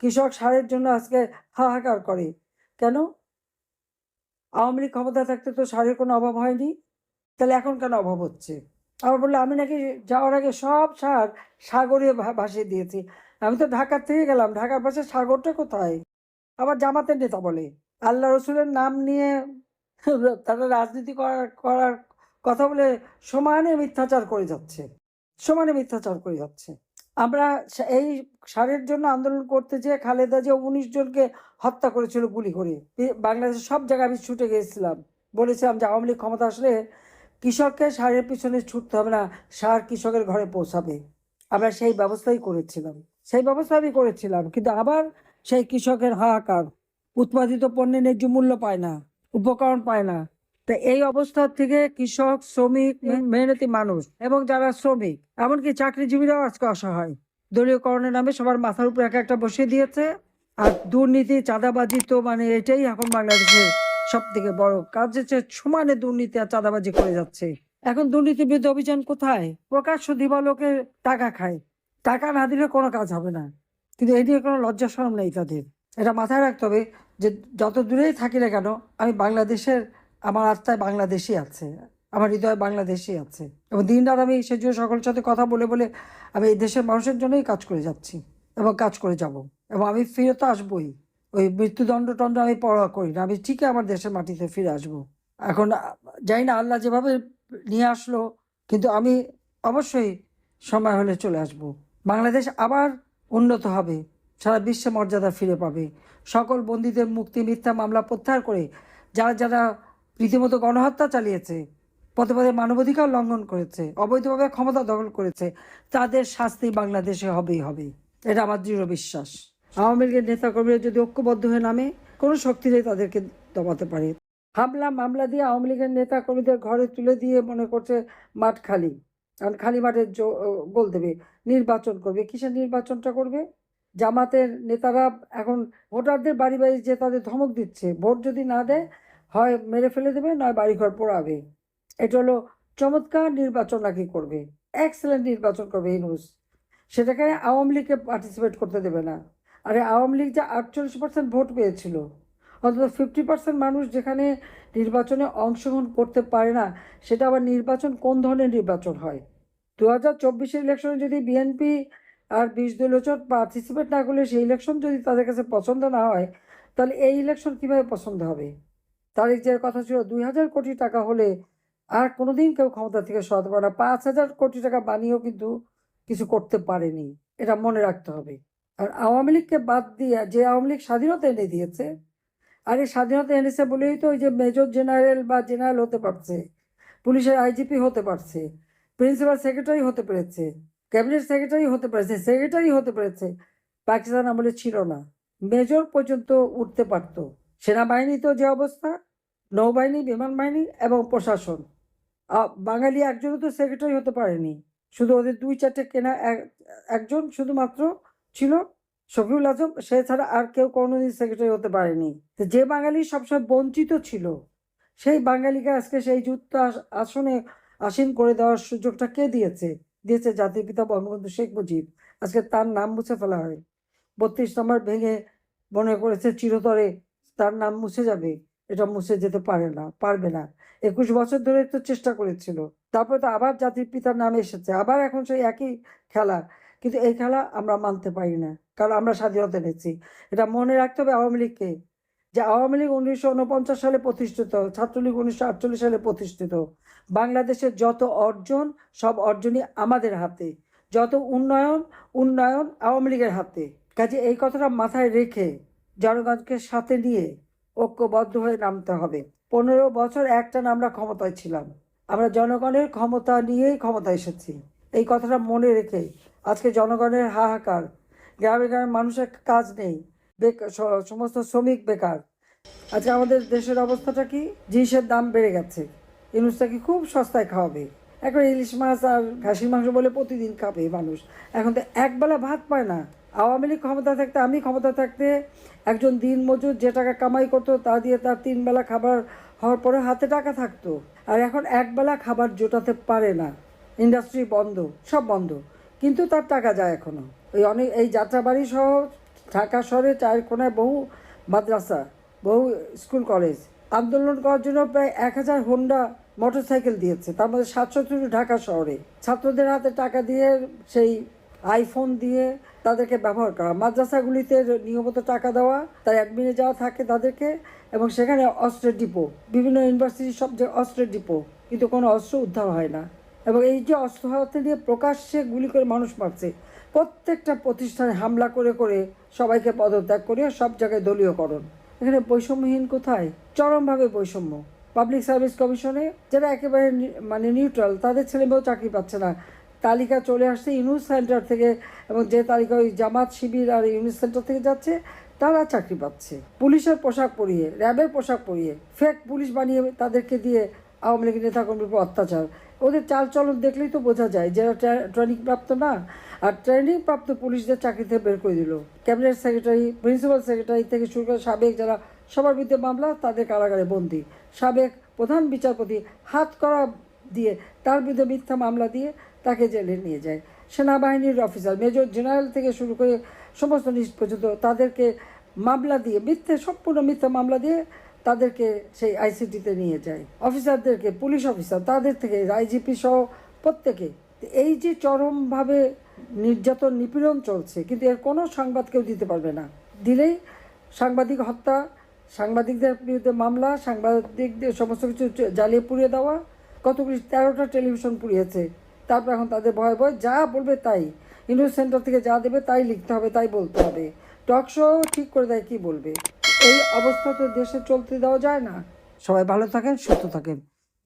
কৃষক সারের জন্য আজকে হাহাকার করে। কেন? আওয়ামী লীগ ক্ষমতা থাকতে তো সারের কোনো অভাব হয়নি। তাহলে এখন কেন অভাব হচ্ছে? আবার বলল, আমি নাকি যাওয়ার আগে সব সার সাগরে ভাসিয়ে দিয়েছি। আমি তো ঢাকার থেকে গেলাম। ঢাকার পাশে সাগরটা কোথায়? আবার জামাতের নেতা বলে, আল্লাহ রসুলের নাম নিয়ে তারা রাজনীতি করার করার কথা বলে সমানে মিথ্যাচার করে যাচ্ছে। সমানে মিথ্যাচার করে যাচ্ছে। আমরা এই সারের জন্য আন্দোলন করতে যেয়ে খালেদা যে উনিশ জনকে হত্যা করেছিল গুলি করে। বাংলাদেশের সব জায়গায় আমি ছুটে গিয়েছিলাম বলেছিলাম যে আওয়ামী লীগ ক্ষমতা আসলে কৃষককে সারের পিছনে ছুটতে হবে না, সার কৃষকের ঘরে পৌঁছাবে। আমরা সেই ব্যবস্থাই করেছিলাম। সেই ব্যবস্থা আমি করেছিলাম, কিন্তু আবার সেই কৃষকের হাহাকার, উৎপাদিত পণ্যের ন্যায্য মূল্য পায় না, উপকরণ পায় না। তা এই অবস্থা থেকে কৃষক শ্রমিক মেহনতি মানুষ এবং যারা শ্রমিক এমনকি চাকরিজীবীরাও আজকে অসহায়। দলীয়করণের নামে সবার মাথার উপর এক একটা বসিয়ে দিয়েছে আর দুর্নীতি চাঁদাবাজি তো মানে এটাই এখন বাংলাদেশের সব থেকে বড় কাজ হচ্ছে সমানে দুর্নীতি আর চাঁদাবাজি করে যাচ্ছে। এখন দুর্নীতির বিরুদ্ধে অভিযান কোথায়? প্রকাশ্য দিবালোকে টাকা খায়। টাকা না দিলে কোনো কাজ হবে না। কিন্তু এই নিয়ে কোনো লজ্জা শরম নেই তাদের। এটা মাথায় রাখতে হবে যে যত দূরেই থাকি না কেন আমি বাংলাদেশের আমার আত্মায় বাংলাদেশই আছে, আমার হৃদয় বাংলাদেশই আছে এবং দিন রাত আমি সে জন্য সকলের সাথে কথা বলে বলে আমি এই দেশের মানুষের জন্যই কাজ করে যাচ্ছি এবং কাজ করে যাব এবং আমি ফিরে তো আসবোই। ওই মৃত্যুদণ্ড টণ্ড আমি পড়া করি না, আমি ঠিকই আমার দেশের মাটিতে ফিরে আসব। এখন জানি না আল্লাহ যেভাবে নিয়ে আসলো, কিন্তু আমি অবশ্যই সময় হলে চলে আসব। বাংলাদেশ আবার উন্নত হবে, সারা বিশ্বে মর্যাদা ফিরে পাবে। সকল বন্দীদের মুক্তি, মিথ্যা মামলা প্রত্যাহার করে যারা যারা রীতিমতো গণহত্যা চালিয়েছে পদে পদে মানবাধিকার লঙ্ঘন করেছে, অবৈধভাবে ক্ষমতা দখল করেছে, তাদের শাস্তি বাংলাদেশে হবেই হবে। এটা আমার দৃঢ় বিশ্বাস। আওয়ামী লীগের নেতাকর্মীরা যদি ঐক্যবদ্ধ হয়ে নামে, কোনো শক্তিরাই তাদেরকে দমাতে পারে। হামলা, মামলা দিয়ে আওয়ামী লীগের নেতা কর্মীদের ঘরে তুলে দিয়ে মনে করছে মাঠ খালি। কারণ খালি মাঠে গোল দেবে। নির্বাচন করবে। কিসের নির্বাচনটা করবে? জামাতের নেতারা এখন ভোটারদের বাড়ি বাড়ি যে তাদের ধমক দিচ্ছে। ভোট যদি না দেয় হয় মেরে ফেলে দেবে, নয় বাড়িঘর পোড়াবে। এটা হলো চমৎকার নির্বাচন নাকি করবে? এক্সেলেন্ট নির্বাচন করবে ইনুস সেটাকে আওয়ামী লীগকে পার্টিসিপেট করতে দেবে না। আরে আওয়ামী লীগ যা আটচল্লিশ পার্সেন্ট ভোট পেয়েছিল, অন্তত ফিফটি পার্সেন্ট মানুষ যেখানে নির্বাচনে অংশগ্রহণ করতে পারে না, সেটা আবার নির্বাচন কোন ধরনের নির্বাচন হয়? দু হাজার চব্বিশের ইলেকশনে যদি বিএনপি আর বিশ দলীয় জোট পার্টিসিপেট না করলে সেই ইলেকশন যদি তাদের কাছে পছন্দ না হয়, তাহলে এই ইলেকশন কীভাবে পছন্দ হবে? তারিখ যে কথা ছিল, দুই হাজার কোটি টাকা হলে আর কোনোদিন কেউ ক্ষমতা থেকে সরাতে পারে না। পাঁচ হাজার কোটি টাকা বানিয়েও কিন্তু কিছু করতে পারেনি। এটা মনে রাখতে হবে। আর আওয়ামী লীগকে বাদ দিয়ে যে আওয়ামী লীগ স্বাধীনতা এনে দিয়েছে, আর এই স্বাধীনতা এনেছে বলেই তো ওই যে মেজর জেনারেল বা জেনারেল হতে পারছে, পুলিশের আইজিপি হতে পারছে, প্রিন্সিপাল সেক্রেটারি হতে পেরেছে, ক্যাবিনেট সেক্রেটারি হতে পেরেছে, সেক্রেটারি হতে পেরেছে, পাকিস্তান আমলে ছিল না। মেজর পর্যন্ত উঠতে পারতো। সেনাবাহিনী তো যে অবস্থা নৌবাহিনী বিমান বাহিনী এবং প্রশাসন। বাঙালি একজনও তো সেক্রেটারি হতে পারেনি। শুধু ওদের দুই চারটে কেনা এক- একজন শুধুমাত্র ছিল শফিউল আজম, সে ছাড়া আর কেউ কোনোদিন সেক্রেটারি হতে পারেনি। তো যে বাঙালি সবসময় বঞ্চিত ছিল, সেই বাঙালিকে আজকে সেই যুদ্ধ আসনে আসীন করে দেওয়ার সুযোগটা কে দিয়েছে? দিয়েছে জাতির পিতা বঙ্গবন্ধু শেখ মুজিব। আজকে তার নাম মুছে ফেলা হয়। বত্রিশ নম্বর ভেঙে মনে করেছে চিরতরে তার নাম মুছে যাবে। এটা মুছে যেতে পারে না, পারবে না। একুশ বছর ধরে তো চেষ্টা করেছিল। তারপরে তো আবার জাতির পিতার নাম এসেছে। আবার এখন সেই একই খেলা। কিন্তু এই খেলা আমরা মানতে পারি না, কারণ আমরা স্বাধীনতা এনেছি। এটা মনে রাখতে হবে আওয়ামী লীগকে যে আওয়ামী লীগ উনিশশো উনপঞ্চাশ সালে প্রতিষ্ঠিত, ছাত্রলীগ উনিশশো আটচল্লিশ সালে প্রতিষ্ঠিত। বাংলাদেশের যত অর্জন, সব অর্জনই আমাদের হাতে। যত উন্নয়ন উন্নয়ন আওয়ামী লীগের হাতে। কাজে এই কথাটা মাথায় রেখে জনগণকে সাথে নিয়ে ঐক্যবদ্ধ হয়ে নামতে হবে। পনেরো বছর একটানা আমরা ক্ষমতায় ছিলাম। আমরা জনগণের ক্ষমতা নিয়েই ক্ষমতা এসেছি। এই কথাটা মনে রেখে আজকে জনগণের হাহাকার। গ্রামে গ্রামে মানুষের কাজ নেই। সমস্ত শ্রমিক বেকার। আজকে আমাদের দেশের অবস্থাটা কি? জিনিসের দাম বেড়ে গেছে। ইনুসটাকে খুব সস্তায় খাওয়াবে। এখন ইলিশ মাছ আর খাসির মাংস বলে প্রতিদিন খাবে মানুষ। এখন তো একবেলা ভাত পায় না। আওয়ামী লীগ ক্ষমতা থাকতে, আমি ক্ষমতা থাকতে একজন দিন মজুর যে টাকা কামাই করতো, তা দিয়ে তার তিন বেলা খাবার হওয়ার পরে হাতে টাকা থাকতো। আর এখন একবেলা খাবার জোটাতে পারে না। ইন্ডাস্ট্রি বন্ধ, সব বন্ধ। কিন্তু তার টাকা যায় এখনও। ওই অনেক, এই যাত্রাবাড়ি সহ ঢাকা শহরে চার কোনায় বহু মাদ্রাসা, বহু স্কুল, কলেজ আন্দোলন করার জন্য প্রায় এক হাজার হোন্ডা মোটরসাইকেল দিয়েছে। তার মধ্যে সাতশো ঢাকা শহরে। ছাত্রদের হাতে টাকা দিয়ে সেই আইফোন দিয়ে তাদেরকে ব্যবহার করা। মাদ্রাসাগুলিতে নিয়মিত টাকা দেওয়া তার অ্যাডমিনে যাওয়া থাকে তাদেরকে এবং সেখানে অস্ত্রের ডিপো বিভিন্ন ইউনিভার্সিটির সব যে অস্ত্রের ডিপো কিন্তু কোনো অস্ত্র উদ্ধার হয় না। এবং এই যে অস্ত্র হাতে নিয়ে প্রকাশ্যে গুলি করে মানুষ মারছে, প্রত্যেকটা প্রতিষ্ঠানে হামলা করে করে সবাইকে পদত্যাগ করিয়ে সব জায়গায় দলীয়করণ। এখানে বৈষম্যহীন কোথায়? চরমভাবে বৈষম্য। পাবলিক সার্ভিস কমিশনে যারা একেবারে মানে নিউট্রাল তাদের ছেলেমেয়েও চাকরি পাচ্ছে না। তালিকা চলে আসছে ইউনুস সেন্টার থেকে এবং যে তালিকা ওই জামাত শিবির আর ইউনুস সেন্টার থেকে যাচ্ছে, তারা চাকরি পাচ্ছে। পুলিশের পোশাক পরিয়ে, র্যাবের পোশাক পরিয়ে ফেক পুলিশ বানিয়ে তাদেরকে দিয়ে আওয়ামী লীগের নেতাকর্মীর উপর অত্যাচার। ওদের চালচলন দেখলেই তো বোঝা যায় যারা ট্রেনিং প্রাপ্ত না। আর ট্রেনিং প্রাপ্ত পুলিশদের চাকরি থেকে বের করে দিল। ক্যাবিনেট সেক্রেটারি, প্রিন্সিপাল সেক্রেটারি থেকে শুরু করে সাবেক যারা, সবার বিরুদ্ধে মামলা, তাদের কারাগারে বন্দি। সাবেক প্রধান বিচারপতি হাত করা দিয়ে তার বিরুদ্ধে মিথ্যা মামলা দিয়ে তাকে জেলে নিয়ে যায়। সেনাবাহিনীর অফিসার মেজর জেনারেল থেকে শুরু করে সমস্ত নিচ পর্যন্ত তাদেরকে মামলা দিয়ে, মিথ্যে, সম্পূর্ণ মিথ্যা মামলা দিয়ে তাদেরকে সেই আইসিটিতে নিয়ে যায়। অফিসারদেরকে পুলিশ অফিসার তাদের থেকে আইজিপি সহ প্রত্যেকে। এই যে চরমভাবে নির্যাতন, নিপীড়ন চলছে, কিন্তু এর কোনো সংবাদ কেউ দিতে পারবে না। দিলেই সাংবাদিক হত্যা, সাংবাদিকদের বিরুদ্ধে মামলা, সাংবাদিকদের সমস্ত কিছু জ্বালিয়ে পুড়িয়ে দেওয়া, কতগুলি তেরোটা টেলিভিশন পুড়িয়েছে। তারপর এখন তাদের ভয় ভয়, যা বলবে তাই। ইনভেস্ট সেন্টার থেকে যা দেবে তাই লিখতে হবে, তাই বলতে হবে। টক শো ঠিক করে দেয়, কী বলবে? এই অবস্থা তো দেশে চলতে দেওয়া যায় না। সবাই ভালো থাকেন, সুস্থ থাকেন।